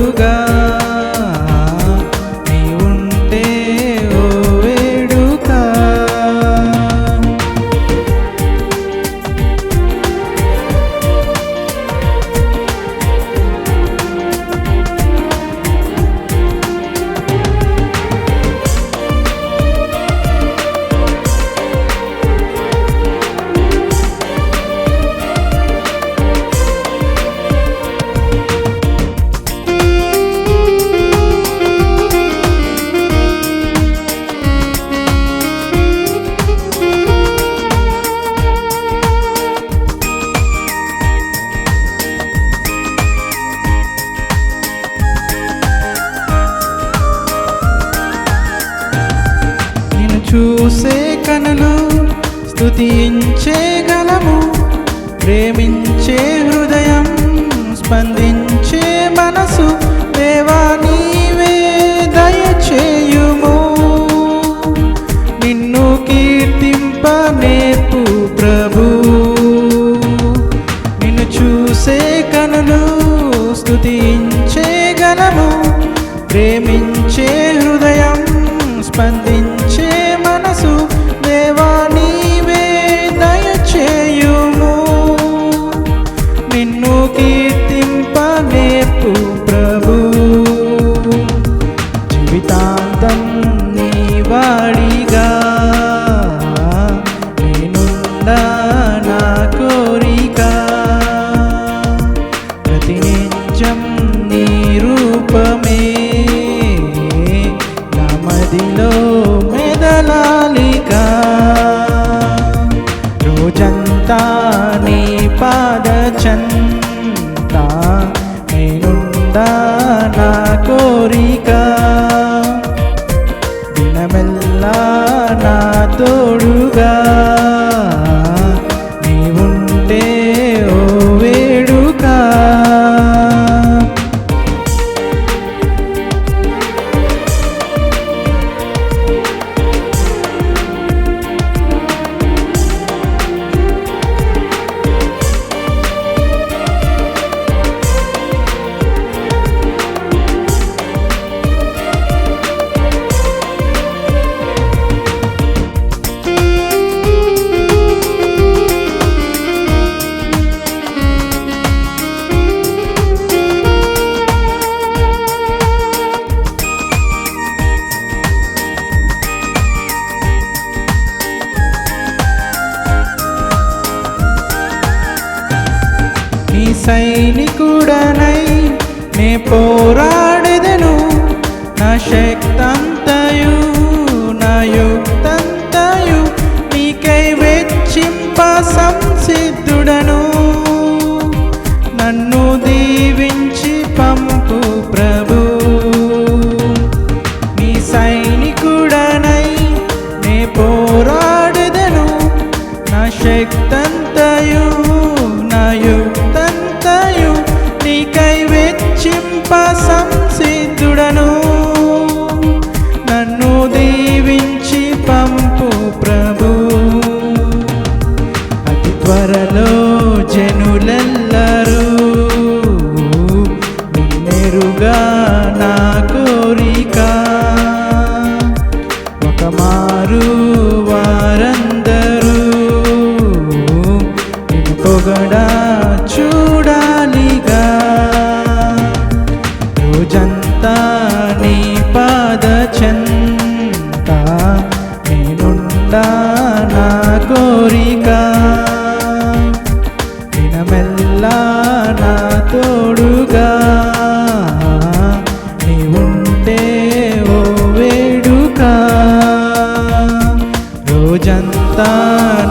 lugar. చూసే కనులు స్తుతించే గలము ప్రేమించే హృదయం స్పందించే జీవితాంతం నీ వాడిగా. నేనుండా నా కోరిక. ప్రతి నిత్యం నీ రూపమే. నా మదిలో రోజంతా నీ పాద నేనుండా నా కోరిక. తోడుగా సైనికుడనై నే పోరాడెదను. నా శక్తం త్వరలో జనులెల్లరూ నిన్నెరుగా నా కోరిక. ఒక మారు వారందరూ నిన్ను పొగడా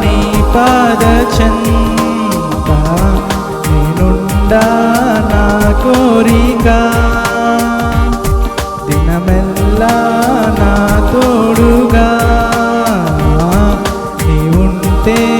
నీ పాద చెంత నేనుండా నా కోరిక. దినమెల్లా నా తోడుగా. ఉంటే